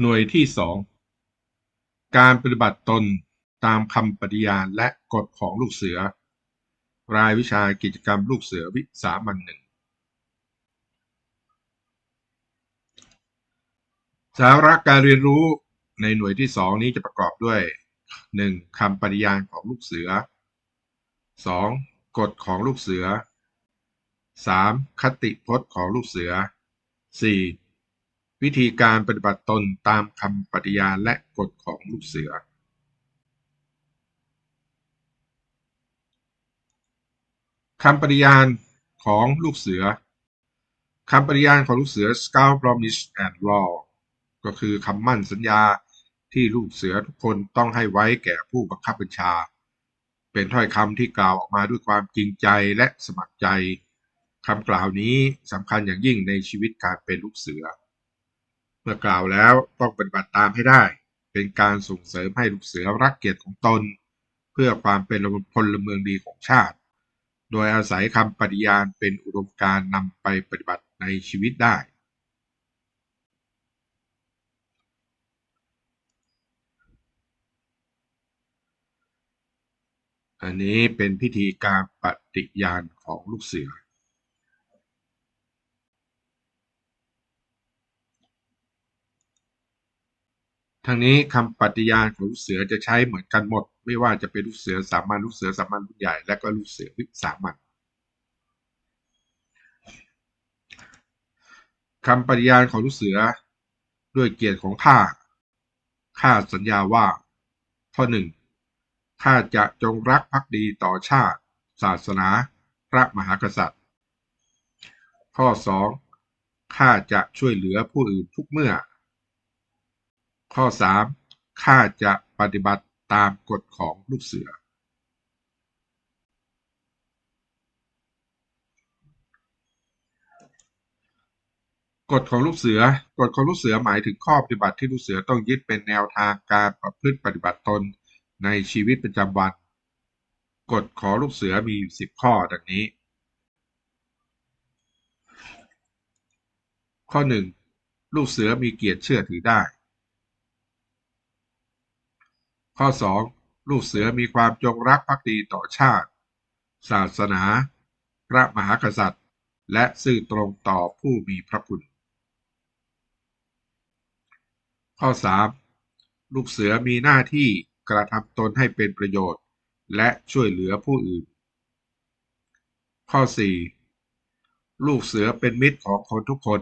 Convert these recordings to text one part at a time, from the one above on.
หน่วยที่สองการปฏิบัติตนตามคำปฏิญาณและกฎของลูกเสือ รายวิชากิจกรรมลูกเสือวิสามันหนึ่งสาระการเรียนรู้ในหน่วยที่สองนี้จะประกอบด้วย 1. คำปฏิญาณของลูกเสือ 2. กฎของลูกเสือ 3. คติพจน์ของลูกเสือ 4. วิธีการปฏิบัติตนตามคำปฏิญาณและกฎของลูกเสือคำปฏิญาณของลูกเสือคำปฏิญาณของลูกเสือ Scout Promise and Law ก็คือคำมั่นสัญญาที่ลูกเสือทุกคนต้องให้ไว้แก่ผู้บังคับบัญชา เป็นถ้อยคำที่กล่าวออกมาด้วยความจริงใจและสมัครใจคำกล่าวนี้สำคัญอย่างยิ่งในชีวิตการเป็นลูกเสือ มื่อกล่าวแล้วต้องปฏิบัติตามให้ได้ เป็นการส่งเสริมให้ลูกเสือรักเกียรติของตน เพื่อความเป็นพลเมืองดีของชาติ โดยอาศัยคำปฏิญาณเป็นอุดมการนำไปปฏิบัติในชีวิตได้ อันนี้เป็นพิธีการปฏิญาณของลูกเสือ ทั้งนี้คำปฏิญาณของลูกเสือจะใช้เหมือนกันหมด ไม่ว่าจะเป็นลูกเสือสามัญลูกเสือสามัญรุ่นใหญ่และก็ลูกเสือวิสามัญคำปฏิญาณของลูกเสือด้วยเกียรติของข้าข้าสัญญาว่าข้อหนึ่งข้าจะจงรักภักดีต่อชาติ ศาสนา พระมหากษัตริย์ ข้อสองข้าจะช่วยเหลือผู้อื่นทุกเมื่อ ข้อสามข้าจะปฏิบัติตามกฎของลูกเสือ กฎของลูกเสือกฎของลูกเสือหมายถึงข้อปฏิบัติที่ลูกเสือต้องยึดเป็นแนวทางการประพฤติปฏิบัติตนในชีวิตประจำวัน กฎของลูกเสือมีอยู่สิบข้อดังนี้ ข้อหนึ่งลูกเสือมีเกียรติเชื่อถือได้ ข้อ 2. ลูกเสือมีความจงรักภักดีต่อชาติ ศาสนา พระมหากษัตริย์ และซื่อตรงต่อผู้มีพระคุณ ข้อ 3. ลูกเสือมีหน้าที่กระทำตนให้เป็นประโยชน์ และช่วยเหลือผู้อื่น ข้อ 4. ลูกเสือเป็นมิตรของคนทุกคน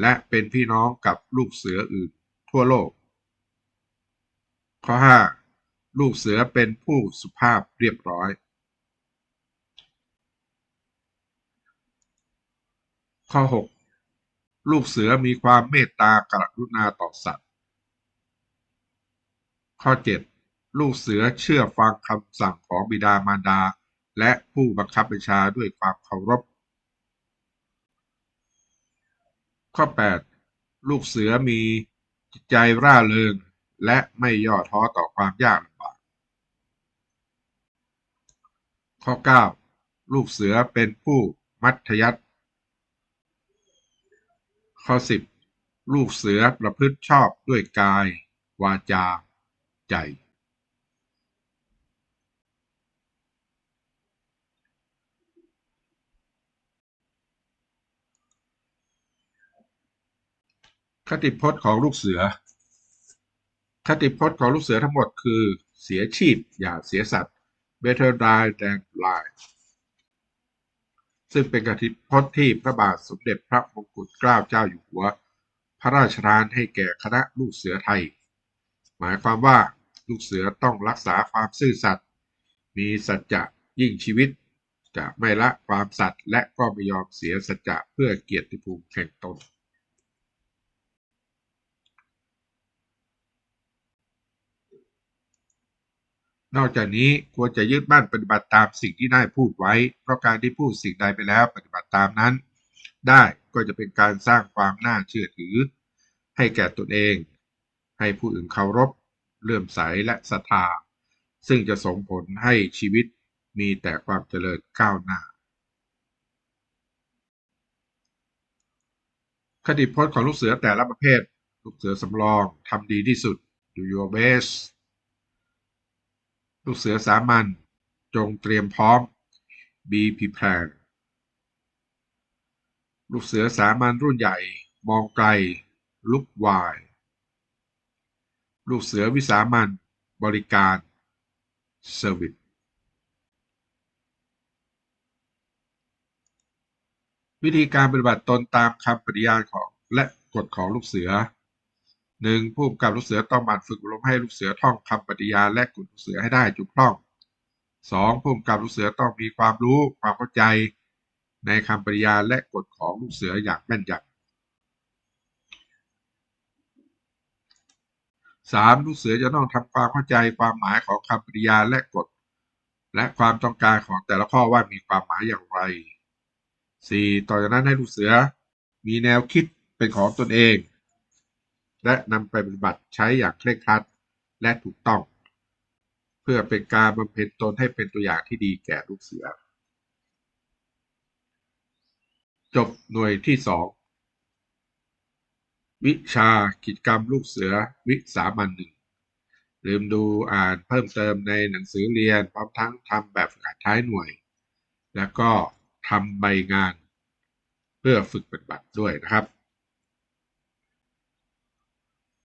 และเป็นพี่น้องกับลูกเสืออื่นทั่วโลก ข้อ 5. ลูกเสือเป็นผู้สุภาพเรียบร้อย ข้อ 6. ลูกเสือมีความเมตตากรุณาต่อสัตว์ ข้อ 7. ลูกเสือเชื่อฟังคำสั่งของบิดามารดา และผู้บังคับบัญชาด้วยความเคารพ ข้อ 8. ลูกเสือมีจิตใจร่าเริง และไม่ย่อท้อต่อความยากลำบาก ข้อ 9. ลูกเสือเป็นผู้มัธยัติ ข้อ 10. ลูกเสือประพฤติชอบด้วยกาย วาจา ใจ คติพจน์ของลูกเสือ คติพจน์ของลูกเสือทั้งหมดคือเสียชีพอย่าเสียสัตว์ better die than lie ซึ่งเป็นคติพจน์ที่พระบาทสมเด็จพระมงกุฎเกล้าเจ้าอยู่หัว พระราชทานให้แก่คณะลูกเสือไทย หมายความว่าลูกเสือต้องรักษาความซื่อสัตย์มีสัจจะยิ่งชีวิต จะไม่ละความสัตย์และก็ไม่ยอมเสียสัจจะเพื่อเกียรติภูมิแห่งตน นอกจากนี้ควรจะยึดมั่นปฏิบัติตามสิ่งที่ได้พูดไว้ เพราะการที่พูดสิ่งใดไปแล้วปฏิบัติตามนั้น ได้ก็จะเป็นการสร้างความน่าเชื่อถือ ให้แก่ตนเอง ให้ผู้อื่นเคารพเลื่อมใสและศรัทธาซึ่งจะส่งผลให้ชีวิตมีแต่ความเจริญก้าวหน้า คติพจน์ของลูกเสือแต่ละประเภท ลูลูกเสือสำรองทำดีที่สุด do your best ลูกเสือสามัญจงเตรียมพร้อม be prepared ลูกเสือสามัญรุ่นใหญ่มองไกล look wide ลูกเสือวิสามัญบริการ service วิธีการปฏิบัติตนตามคำปฏิญาณของและกฎของลูกเสือ 1. ผู้กำกับลูกเสือต้องหมั่นฝึกอบรมให้ลูกเสือท่องคำปฏิญาณและกฎลูกเสือให้ได้ถูกต้อง 2. ผู้กำกับลูกเสือต้องมีความรู้ความเข้าใจในคำปฏิญาณและกฎของลูกเสืออย่างแม่นยำ 3. ลูกเสือจะต้องทำความเข้าใจความหมายของคำปฏิญาและกฎ และความต้องการของแต่ละข้อว่ามีความหมายอย่างไร 4. ต่อจากนั้นให้ลูกเสือมีแนวคิดเป็นของตนเอง และนำไปปฏิบัติใช้อย่างเคร่งครัดและถูกต้อง เพื่อเป็นการบำเพ็ญตนให้เป็นตัวอย่างที่ดีแก่ลูกเสือ จบหน่วยที่2วิชากิจกรรมลูกเสือวิสามันหนึ่งลืมดูอ่านเพิ่มเติมในหนังสือเรียนพร้อมทั้งทำแบบฝึกหัดท้ายหน่วย แล้วก็ทำใบงานเพื่อฝึกปฏิบัติด้วยนะครับ